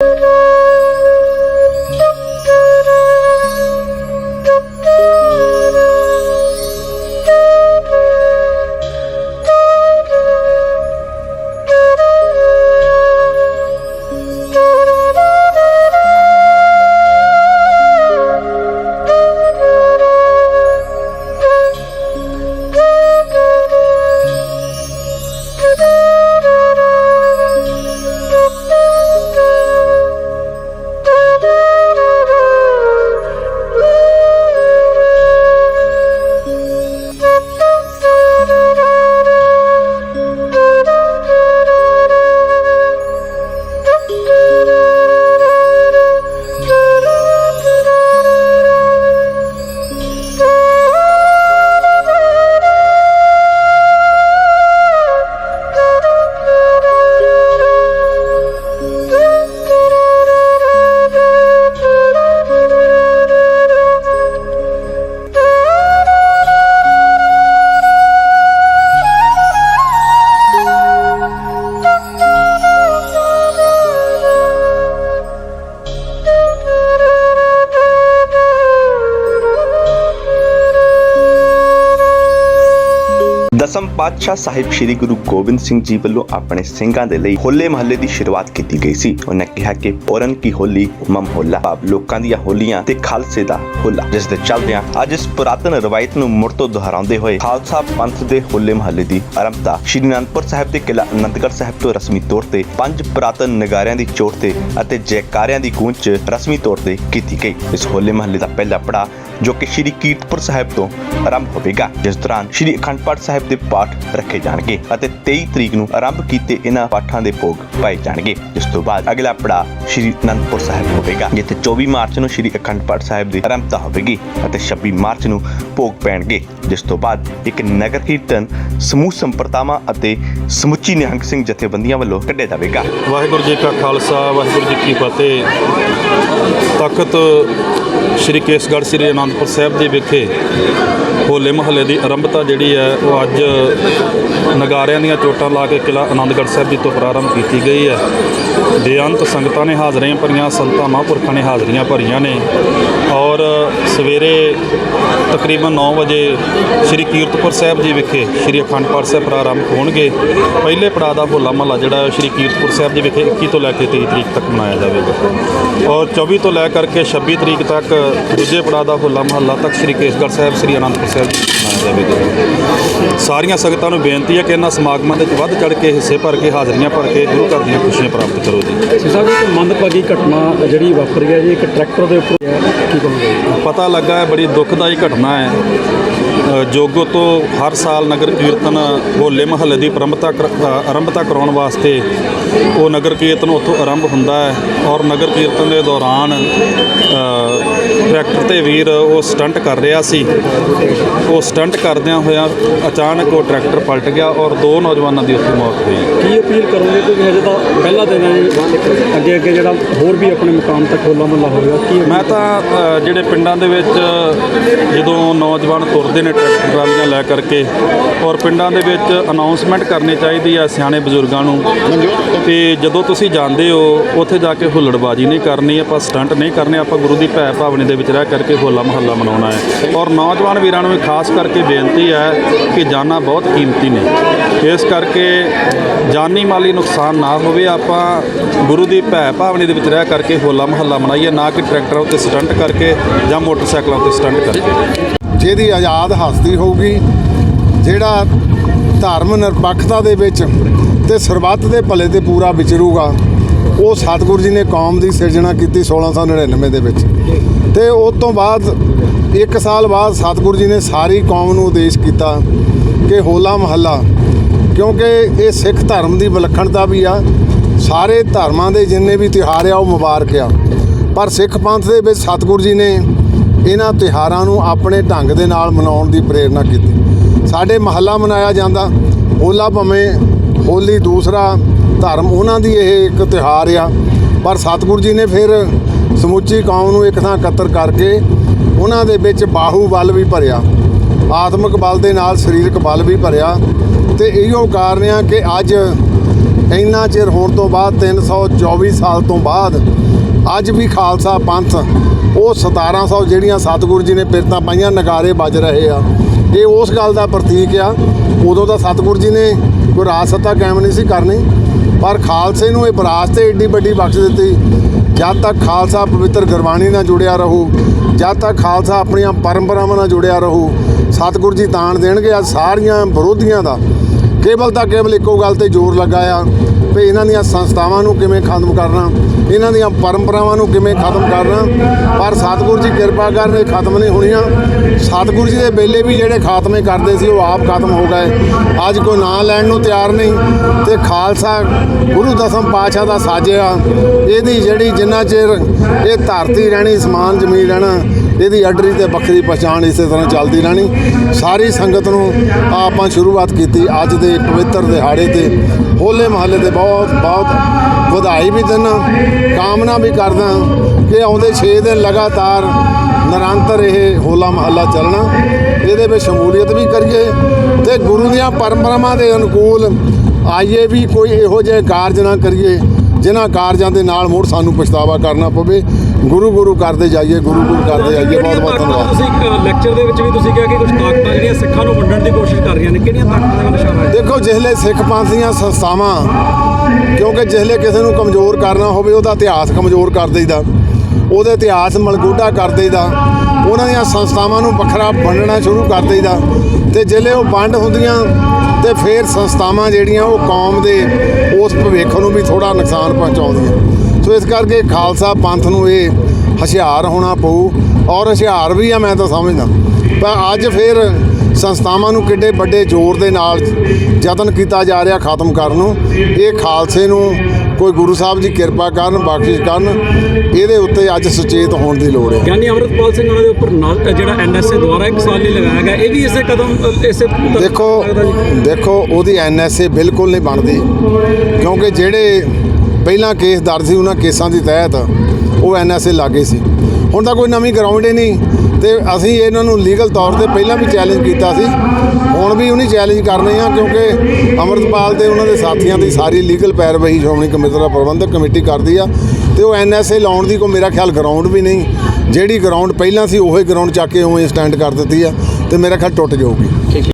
you ਦਸਮ ਪਾਤਸ਼ਾਹ ਸਾਹਿਬ ਸ੍ਰੀ ਗੁਰੂ ਗੋਬਿੰਦ ਸਿੰਘ ਜੀ ਵੱਲੋਂ ਆਪਣੇ ਸਿੰਘਾਂ ਦੇ ਲਈ ਹੋਲੇ ਮਹੱਲੇ ਦੀ ਸ਼ੁਰੂਆਤ ਕੀਤੀ ਗਈ ਸੀ। ਉਹਨੇ ਕਿਹਾ ਕਿ ਪੂਰਨ ਕੀ ਹੋਲੀ ਮਮ ਹੋਲਾ ਭਾਵ ਲੋਕਾਂ ਦੀਆਂ ਹੋਲੀਆਂ ਤੇ ਖਾਲਸੇ ਦਾ ਹੋਲਾ। ਜਿਸ ਦੇ ਚੱਲਦਿਆਂ ਅੱਜ ਇਸ ਪੁਰਾਤਨ ਰਵਾਇਤ ਨੂੰ ਮੁੜ ਤੋਂ ਦੁਹਰਾਉਂਦੇ ਹੋਏ ਖਾਲਸਾ ਪੰਥ ਦੇ ਹੋਲੇ ਮਹੱਲੇ ਦੀ ਆਰੰਭਤਾ ਸ਼੍ਰੀ ਅਨੰਦਪੁਰ ਸਾਹਿਬ ਦੇ ਕਿਲ੍ਹਾ ਅਨੰਦਗੜ੍ਹ ਸਾਹਿਬ ਤੋਂ ਰਸਮੀ ਤੌਰ ਤੇ ਪੰਜ ਪੁਰਾਤਨ ਨਗਾਰਿਆਂ ਦੀ ਚੋਟ ਤੇ ਅਤੇ ਜੈਕਾਰਿਆਂ ਦੀ ਗੂੰਜ 'ਚ ਰਸਮੀ ਤੌਰ ਤੇ ਕੀਤੀ ਗਈ। ਇਸ ਹੋਲੇ ਮਹੱਲੇ ਦਾ ਪਹਿਲਾ ਪੜਾਅ ਜੋ ਕਿ ਸ਼੍ਰੀ ਕੀਰਤਪੁਰ ਸਾਹਿਬ ਤੋਂ ਆਰੰਭ ਹੋਵੇਗਾ। ਜਿਸ ਦੌਰਾਨ ਸ਼੍ਰੀ ਅਖੰਡ ਪਾਠ ਸਾਹਿਬ ਦੇ ਪਾਠ ਰੱਖੇ ਜਾਣਗੇ ਅਤੇ 23 ਤਰੀਕ ਨੂੰ ਆਰੰਭ ਕੀਤੇ ਇਹਨਾਂ ਪਾਠਾਂ ਦੇ ਭੋਗ ਪਾਏ ਜਾਣਗੇ। ਇਸ ਤੋਂ ਬਾਅਦ ਅਗਲਾ ਪੜਾਅ ਸ਼੍ਰੀ ਅਨੰਦਪੁਰ ਸਾਹਿਬ ਹੋਵੇਗਾ, ਜਿੱਥੇ 24 ਮਾਰਚ ਨੂੰ ਸ਼੍ਰੀ ਅਖੰਡ ਪਾਠ ਸਾਹਿਬ ਦੀ ਆਰੰਭਤਾ ਹੋਵੇਗੀ ਅਤੇ 26 ਮਾਰਚ ਨੂੰ ਭੋਗ ਪੈਣਗੇ। ਜਿਸ ਤੋਂ ਬਾਅਦ ਇੱਕ ਨਗਰ ਕੀਰਤਨ, ਸਮੂਹ ਸੰਪਰਦਾਵਾਂ ਅਤੇ ਸਮੁੱਚੀ ਨਿਹੰਗ ਸਿੰਘ ਜਥੇਬੰਦੀਆਂ ਵੱਲੋਂ ਕੱਢਿਆ ਜਾਵੇਗਾ। ਵਾਹਿਗੁਰੂ ਜੀ ਕਾ ਖਾਲਸਾ, ਵਾਹਿਗੁਰੂ ਜੀ ਕੀ ਫਤਿਹ। ਤਖਤ ਸ੍ਰੀ ਕੇਸਗੜ੍ਹ, ਸ੍ਰੀ ਅਨੰਦਪੁਰ ਸਾਹਿਬ ਦੇ ਵਿਖੇ ਹੋਲੇ ਮਹੱਲੇ ਦੀ ਆਰੰਭਤਾ ਜਿਹੜੀ ਹੈ, ਉਹ ਅੱਜ ਨਗਾਰਿਆਂ ਦੀਆਂ ਚੋਟਾਂ ਲਾ ਕੇ ਕਿਲਾ ਆਨੰਦਗੜ੍ਹ ਸਾਹਿਬ ਜੀ ਤੋਂ ਪ੍ਰਾਰੰਭ ਕੀਤੀ ਗਈ ਹੈ। ਬੇਅੰਤ ਸੰਗਤਾਂ ਨੇ ਹਾਜ਼ਰੀਆਂ ਭਰੀਆਂ, ਸੰਤਾਂ ਮਹਾਂਪੁਰਖਾਂ ਨੇ ਹਾਜ਼ਰੀਆਂ ਭਰੀਆਂ ਨੇ ਔਰ ਸਵੇਰੇ ਤਕਰੀਬਨ 9 ਵਜੇ ਸ੍ਰੀ ਕੀਰਤਪੁਰ ਸਾਹਿਬ ਜੀ ਵਿਖੇ ਸ੍ਰੀ ਅਖੰਡ ਪਾਠ ਸਾਹਿਬ ਪ੍ਰਾਰੰਭ ਹੋਣਗੇ। ਪਹਿਲੇ ਪੜਾਅ ਦਾ ਹੋਲਾ ਮਹੱਲਾ ਜਿਹੜਾ ਹੈ, ਸ੍ਰੀ ਕੀਰਤਪੁਰ ਸਾਹਿਬ ਜੀ ਵਿਖੇ 21 ਤੋਂ ਲੈ ਕੇ 23 ਤਰੀਕ ਤੱਕ ਮਨਾਇਆ ਜਾਵੇਗਾ। ਔਰ 24 ਤੋਂ ਲੈ ਕਰਕੇ 26 ਤਰੀਕ ਤੱਕ ਦੂਜੇ ਪੜਾਅ ਦਾ ਹੋਲਾ ਮਹੱਲਾ ਤੱਕ ਸ੍ਰੀ ਕੇਸਗੜ੍ਹ ਸਾਹਿਬ, ਸ੍ਰੀ ਅਨੰਦਪੁਰ ਸਾਹਿਬ ਮਨਾਇਆ ਜਾਵੇਗਾ ਸਾਰੀਆਂ ਸੰਗਤਾਂ ਨੂੰ ਬੇਨਤੀ ਹੈ ਕਿ ਇਹਨਾਂ ਸਮਾਗਮਾਂ ਦੇ ਵਿੱਚ ਵੱਧ ਚੜ ਕੇ ਹਿੱਸੇ ਭਰ ਕੇ ਹਾਜ਼ਰੀਆਂ ਭਰ ਕੇ ਗੁਰੂ ਘਰ ਦੀਆਂ ਖੁਸ਼ੀਆਂ ਪ੍ਰਾਪਤ ਕਰੋ ਜੀ। ਸਿੰਘ ਸਾਹਿਬ ਇੱਕ ਮੰਦਭਾਗੀ ਘਟਨਾ ਜਿਹੜੀ ਵਾਪਰੀ ਹੈ ਜੀ ਇੱਕ ਟਰੈਕਟਰ ਦੇ ਉੱਪਰ ਕੀ ਕਹੋਗੇ? ਪਤਾ ਲੱਗਾ ਹੈ ਬੜੀ ਦੁਖਦਾਈ ਘਟਨਾ ਹੈ। ਜੋਗੋ ਤੋਂ ਹਰ ਸਾਲ ਨਗਰ ਕੀਰਤਨ ਹੋਲੇ ਮਹੱਲੇ ਦੀ ਆਰੰਭਤਾ ਆਰੰਭਤਾ ਕਰਾਉਣ ਵਾਸਤੇ ਉਹ ਨਗਰ ਕੀਰਤਨ ਉੱਥੋਂ ਆਰੰਭ ਹੁੰਦਾ ਹੈ ਔਰ ਨਗਰ ਕੀਰਤਨ ਦੇ ਦੌਰਾਨ ਟਰੈਕਟਰ ਤੇ ਵੀਰ ਉਹ ਸਟੰਟ ਕਰ ਰਿਹਾ ਸੀ। ਉਹ ਸਟੰਟ ਕਰਦਿਆਂ ਹੋਇਆਂ ਅਚਾਨਕ ਉਹ ਟਰੈਕਟਰ ਪਲਟ ਗਿਆ ਔਰ ਦੋ ਨੌਜਵਾਨਾਂ ਦੀ ਉੱਥੇ ਮੌਤ ਹੋਈ। ਕੀ ਅਪੀਲ ਕਰੋਗੇ ਕਿਉਂਕਿ ਹਜੇ ਤਾਂ ਪਹਿਲਾ ਦਿਨ ਹੈ ਅੱਗੇ ਅੱਗੇ ਜਿਹੜਾ ਹੋਰ ਵੀ ਆਪਣੇ ਮੁਕਾਮ ਤੱਕ ਹੋਲਾ ਮਹੱਲਾ ਹੋਵੇਗਾ ਕੀ ਮੈਂ ਤਾਂ ਜਿਹੜੇ ਪਿੰਡਾਂ ਦੇ ਵਿੱਚ ਜਦੋਂ ਨੌਜਵਾਨ ਤੁਰਦੇ ਨੇ ਟਰਾਲੀਆਂ ਲੈ ਕਰਕੇ ਔਰ ਪਿੰਡਾਂ ਦੇ ਵਿੱਚ ਅਨਾਉਂਸਮੈਂਟ ਕਰਨੀ ਚਾਹੀਦੀ ਆ ਸਿਆਣੇ ਬਜ਼ੁਰਗਾਂ ਨੂੰ ਤੇ ਜਦੋਂ ਤੁਸੀਂ ਜਾਂਦੇ ਹੋ, ਉੱਥੇ ਜਾ ਕੇ ਹੁੱਲੜਬਾਜੀ ਨਹੀਂ ਕਰਨੀ, ਆਪਾਂ ਸਟੰਟ ਨਹੀਂ ਕਰਨੇ, ਆਪਾਂ ਗੁਰੂ ਦੀ ਭੈ ਭਾਵਨੀ ਦੇ ਵਿੱਚ ਰਹਿ ਕਰਕੇ ਹੋਲਾ ਮਹੱਲਾ ਮਨਾਉਣਾ ਹੈ। ਔਰ ਨੌਜਵਾਨ ਵੀਰਾਂ ਨੂੰ ਵੀ ਖਾਸ ਕਰਕੇ ਬੇਨਤੀ ਹੈ ਕਿ ਜਾਨਾਂ ਬਹੁਤ ਕੀਮਤੀ ਨੇ। ਇਸ ਕਰਕੇ ਜਾਨੀ ਮਾਲੀ ਨੁਕਸਾਨ ਨਾ ਹੋਵੇ, ਆਪਾਂ ਗੁਰੂ ਦੀ ਭੈ ਭਾਵਨੀ ਦੇ ਵਿੱਚ ਰਹਿ ਕਰਕੇ ਹੋਲਾ ਮਹੱਲਾ ਮਨਾਈਏ, ਨਾ ਕਿ ਟਰੈਕਟਰਾਂ ਉੱਤੇ ਸਟੰਟ ਕਰਕੇ ਜਾਂ ਮੋਟਰਸਾਈਕਲਾਂ ਉੱਤੇ ਸਟੰਟ ਕਰਕੇ। ਜਿਹਦੀ ਆਜ਼ਾਦ ਹਸਤੀ ਹੋਊਗੀ, ਜਿਹੜਾ ਧਰਮ ਨਿਰਪੱਖਤਾ ਦੇ ਵਿੱਚ ਤੇ ਸਰਬੱਤ ਦੇ ਭਲੇ ਤੇ ਪੂਰਾ ਵਿਚਰੂਗਾ, ਉਹ ਸਤਿਗੁਰੂ ਜੀ ਨੇ ਕੌਮ ਦੀ ਸਿਰਜਣਾ ਕੀਤੀ 1699 ਦੇ ਵਿੱਚ। ਤੇ ਉਸ ਤੋਂ ਬਾਅਦ ਇੱਕ ਸਾਲ ਬਾਅਦ ਸਤਿਗੁਰੂ ਜੀ ਨੇ ਸਾਰੀ ਕੌਮ ਨੂੰ ਉਦੇਸ਼ ਕੀਤਾ ਕਿ ਹੋਲਾ ਮਹੱਲਾ, ਕਿਉਂਕਿ ਇਹ ਸਿੱਖ ਧਰਮ ਦੀ ਵਿਲੱਖਣਤਾ ਵੀ ਆ। ਸਾਰੇ ਧਰਮਾਂ ਦੇ ਜਿੰਨੇ ਵੀ ਤਿਉਹਾਰ ਆ, ਉਹ ਮੁਬਾਰਕ ਆ। ਪਰ ਸਿੱਖ ਪੰਥ ਦੇ ਵਿੱਚ ਸਤਿਗੁਰੂ ਜੀ ਨੇ ਇਹਨਾਂ ਤਿਉਹਾਰਾਂ ਨੂੰ ਆਪਣੇ ਢੰਗ ਦੇ ਨਾਲ ਮਨਾਉਣ ਦੀ ਪ੍ਰੇਰਣਾ ਕੀਤੀ। ਸਾਡੇ ਮਹੱਲਾ ਮਨਾਇਆ ਜਾਂਦਾ। ਹੋਲਾ ਭਵੇਂ ਹੋਲੀ ਦੂਸਰਾ ਧਰਮ, ਉਹਨਾਂ ਦੀ ਇਹ ਇੱਕ ਤਿਉਹਾਰ ਆ। ਪਰ ਸਤਿਗੁਰੂ ਜੀ ਨੇ ਫਿਰ ਸਮੁੱਚੀ ਕੌਮ ਨੂੰ ਇੱਕ ਥਾਂ ਇਕੱਤਰ ਕਰਕੇ ਉਹਨਾਂ ਦੇ ਵਿੱਚ ਬਾਹੂ ਬਲ ਵੀ ਭਰਿਆ। ਆਤਮਿਕ ਬਲ ਦੇ ਨਾਲ ਸਰੀਰਕ ਬਲ ਵੀ ਭਰਿਆ। ਤੇ ਇਹੋ ਕਾਰਨ ਆ ਕਿ ਅੱਜ ਇੰਨਾ ਚਿਰ ਹੋਣ ਤੋਂ ਬਾਅਦ 324 ਸਾਲ ਤੋਂ ਬਾਅਦ ਅੱਜ ਵੀ ਖਾਲਸਾ ਪੰਥ ਉਹ 1700 ਜਿਹੜੀਆਂ ਸਤਿਗੁਰੂ ਜੀ ਨੇ ਪਿਰਤਾਂ ਪਾਈਆਂ, ਨਗਾਰੇ ਵੱਜ ਰਹੇ ਆ। ਇਹ ਉਸ ਗੱਲ ਦਾ ਪ੍ਰਤੀਕ ਆ। ਉਦੋਂ ਤਾਂ ਸਤਿਗੁਰੂ ਜੀ ਨੇ ਕੋਈ ਰਾਜ ਸੱਤਾ ਕਾਇਮ ਨਹੀਂ ਸੀ ਕਰਨੀ, ਪਰ ਖਾਲਸੇ ਨੂੰ ਇਹ ਵਿਰਾਸਤ 'ਤੇ ਏਡੀ ਵੱਡੀ ਬਖਸ਼ ਦਿੱਤੀ। ਜਦ ਤੱਕ ਖਾਲਸਾ ਪਵਿੱਤਰ ਗੁਰਬਾਣੀ ਨਾਲ ਜੁੜਿਆ ਰਹੂ, ਜਦ ਤੱਕ ਖਾਲਸਾ ਆਪਣੀਆਂ ਪਰੰਪਰਾਵਾਂ ਨਾਲ ਜੁੜਿਆ ਰਹੂ, ਸਤਿਗੁਰੂ ਜੀ ਤਾਣ ਦੇਣਗੇ ਅੱਜ ਸਾਰੀਆਂ ਵਿਰੋਧੀਆਂ ਦਾ। ਕੇਵਲ ਤਾਂ ਕੇਵਲ ਇੱਕੋ ਗੱਲ ਤੇ ਜ਼ੋਰ ਲੱਗਾ ਆ ਵੀ ਇਹਨਾਂ ਦੀਆਂ ਸੰਸਥਾਵਾਂ ਨੂੰ ਕਿਵੇਂ ਖਤਮ ਕਰਨਾ, ਇਹਨਾਂ ਦੀਆਂ ਪਰੰਪਰਾਵਾਂ ਨੂੰ ਕਿਵੇਂ ਖਤਮ ਕਰਨਾ, ਪਰ ਸਤਿਗੁਰੂ ਜੀ ਕਿਰਪਾ ਕਰਨ ਇਹ ਖਤਮ ਨਹੀਂ ਹੋਣੀਆਂ। ਸਤਿਗੁਰੂ ਜੀ ਦੇ ਵੇਲੇ ਵੀ ਜਿਹੜੇ ਖਾਤਮੇ ਕਰਦੇ ਸੀ, ਉਹ ਆਪ ਖਤਮ ਹੋ ਗਏ। ਅੱਜ ਕੋਈ ਨਾਂ ਲੈਣ ਨੂੰ ਤਿਆਰ ਨਹੀਂ, ਤੇ ਖਾਲਸਾ ਗੁਰੂ ਦਸਮ ਪਾਤਸ਼ਾਹ ਦਾ ਸਾਜਿਆ। ਇਹਦੀ ਜਿਹੜੀ ਜਿੰਨਾ ਚਿਰ ਇਹ ਧਰਤੀ ਰਹਿਣੀ, ਸਮਾਨ ਜ਼ਮੀਨ ਰਹਿਣਾ ਇਹਦੀ ਅੱਡਰੀ ਤੇ ਵੱਖਰੀ ਪਛਾਣ ਇਸੇ ਤਰ੍ਹਾਂ ਚੱਲਦੀ ਰਹਿਣੀ। ਸਾਰੀ ਸੰਗਤ ਨੂੰ ਆਪਾਂ ਸ਼ੁਰੂਆਤ ਕੀਤੀ। ਅੱਜ ਦੇ ਪਵਿੱਤਰ ਦਿਹਾੜੇ ਤੇ ਹੋਲੇ ਮਹੱਲੇ 'ਤੇ ਬਹੁਤ ਬਹੁਤ ਵਧਾਈ ਵੀ ਦਿੰਦਾ, ਕਾਮਨਾ ਵੀ ਕਰਦਾ ਕਿ ਆਉਂਦੇ 6 ਦਿਨ ਲਗਾਤਾਰ ਨਿਰੰਤਰ ਇਹ ਹੋਲਾ ਮਹੱਲਾ ਚੱਲਣਾ। ਇਹਦੇ ਵਿੱਚ ਸ਼ਮੂਲੀਅਤ ਵੀ ਕਰੀਏ ਤੇ ਗੁਰੂ ਦੀਆਂ ਪਰੰਪਰਾਵਾਂ ਦੇ ਅਨੁਕੂਲ ਆਈਏ ਵੀ ਕੋਈ ਇਹੋ ਜਿਹੇ ਕਾਰਜ ਨਾ ਕਰੀਏ। ਜਿਨ੍ਹਾਂ ਕਾਰਜਾਂ ਦੇ ਨਾਲ ਮੁੜ ਸਾਨੂੰ ਪਛਤਾਵਾ ਕਰਨਾ ਪਵੇ ਗੁਰੂ ਗੁਰੂ ਕਰਦੇ ਜਾਈਏ ਗੁਰੂ ਗੁਰੂ ਕਰਦੇ ਜਾਈਏ ਬਹੁਤ ਬਹੁਤ ਧੰਨਵਾਦ। ਤੁਸੀਂ ਲੈਕਚਰ ਦੇ ਵਿੱਚ ਵੀ ਤੁਸੀਂ ਕਿਹਾ ਕਿ ਕੁਝ ਤਾਕਤਾਂ ਜਿਹੜੀਆਂ ਸਿੱਖਾਂ ਨੂੰ ਵੰਡਣ ਦੀ ਕੋਸ਼ਿਸ਼ ਕਰ ਰਹੀਆਂ ਨੇ ਕਿਹੜੀਆਂ ਤਾਕਤਾਂ ਦਾ ਨਿਸ਼ਾਨਾ ਹੈ? ਦੇਖੋ ਜਿਹਲੇ ਸਿੱਖ ਪੰਥ ਦੀਆਂ ਸੰਸਥਾਵਾਂ ਕਿਉਂਕਿ ਜਿਹਲੇ ਕਿਸੇ ਨੂੰ ਕਮਜ਼ੋਰ ਕਰਨਾ ਹੋਵੇ ਉਹਦਾ ਇਤਿਹਾਸ ਕਮਜ਼ੋਰ ਕਰ ਦੇਈਦਾ। ਉਹਦੇ ਇਤਿਹਾਸ ਮਲਗੋਡਾ ਕਰ ਦੇਈਦਾ। ਉਹਨਾਂ ਦੀਆਂ ਸੰਸਥਾਵਾਂ ਨੂੰ ਵੱਖਰਾ ਵੰਡਣਾ ਸ਼ੁਰੂ ਕਰ ਦੇਈਦਾ। ਤੇ ਜਿਹਲੇ ਉਹ ਵੰਡ ਹੁੰਦੀਆਂ ਤੇ ਫਿਰ ਸੰਸਥਾਵਾਂ ਜਿਹੜੀਆਂ ਉਹ ਕੌਮ ਦੇ ਉਸ ਭਵਿੱਖ ਨੂੰ ਵੀ ਥੋੜਾ ਨੁਕਸਾਨ ਪਹੁੰਚਾਉਂਦੀਆਂ। ਸੋ ਇਸ ਕਰਕੇ ਖਾਲਸਾ ਪੰਥ ਨੂੰ ਇਹ ਹੁਸ਼ਿਆਰ ਹੋਣਾ ਪਊ ਔਰ ਹੁਸ਼ਿਆਰ ਵੀ ਆ ਮੈਂ ਤਾਂ ਸਮਝਦਾ। ਪਰ ਅੱਜ ਫਿਰ ਸੰਸਥਾਵਾਂ ਨੂੰ ਕਿੱਡੇ ਵੱਡੇ ਜ਼ੋਰ ਦੇ ਨਾਲ ਯਤਨ ਕੀਤਾ ਜਾ ਰਿਹਾ ਖਤਮ ਕਰਨ ਨੂੰ। ਇਹ ਖਾਲਸੇ ਨੂੰ ਕੋਈ ਗੁਰੂ ਸਾਹਿਬ ਜੀ ਕਿਰਪਾ ਕਰਨ ਬਖਸ਼ਿਸ਼ ਕਰਨ ਇਹਦੇ ਉੱਤੇ ਅੱਜ ਸੁਚੇਤ ਹੋਣ ਦੀ ਲੋੜ ਹੈ ਗਿਆਨੀ ਅਮਰਤਪਾਲ ਸਿੰਘ ਉਹਨਾਂ ਦੇ ਉੱਪਰ ਨਾਲ ਜਿਹੜਾ ਐਨਐਸਏ ਦੁਆਰਾ ਇੱਕ ਸਾਲ ਲਈ ਲਗਾਇਆ ਗਿਆ ਇਹ ਵੀ ਇਸੇ ਕਦਮ ਇਸੇ ਦੇਖੋ। ਦੇਖੋ ਉਹਦੀ ਐਨਐਸਏ ਬਿਲਕੁਲ ਨਹੀਂ ਬਣਦੀ ਕਿਉਂਕਿ ਜਿਹੜੇ ਪਹਿਲਾਂ ਕੇਸ ਦਰਜ ਸੀ ਉਹਨਾਂ ਕੇਸਾਂ ਦੀ ਤਹਿਤ ਉਹ ਐਨਐਸਏ ਲਾਗੇ ਸੀ ਹੁਣ ਤਾਂ ਕੋਈ ਨਵੀਂ ਗਰਾਊਂਡ ਹੀ ਨਹੀਂ ਤੇ ਅਸੀਂ ਇਹਨਾਂ ਨੂੰ ਲੀਗਲ ਤੌਰ ਤੇ ਪਹਿਲਾਂ ਵੀ ਚੈਲੰਜ ਕੀਤਾ ਸੀ ਹੁਣ ਵੀ ਉਹਨੀ ਚੈਲੰਜ ਕਰਨੇ ਆ, ਕਿਉਂਕਿ ਅਮਰਤਪਾਲ ਤੇ ਉਹਨਾਂ ਦੇ ਸਾਥੀਆਂ ਦੀ ਸਾਰੀ ਲੀਗਲ ਪੈਰਵਾਈ ਸ਼੍ਰੋਮਣੀ ਕਮੇਟੀ ਦਾ ਪ੍ਰਬੰਧਕ ਕਮੇਟੀ ਕਰਦੀ ਆ ਤੇ ਉਹ ਐਨਐਸਏ ਲਾਉਣ ਦੀ ਕੋਈ ਮੇਰਾ ਖਿਆਲ ਗਰਾਊਂਡ ਵੀ ਨਹੀਂ। ਜਿਹੜੀ ਗਰਾਊਂਡ ਪਹਿਲਾਂ ਸੀ, ਉਹੀ ਗਰਾਊਂਡ ਚੱਕ ਕੇ ਉਵੇਂ ਸਟੈਂਡ ਕਰ ਦਿੱਤੀ ਆ ਤੇ ਮੇਰਾ ਖਿਆਲ ਟੁੱਟ ਜਾਊਗੀ।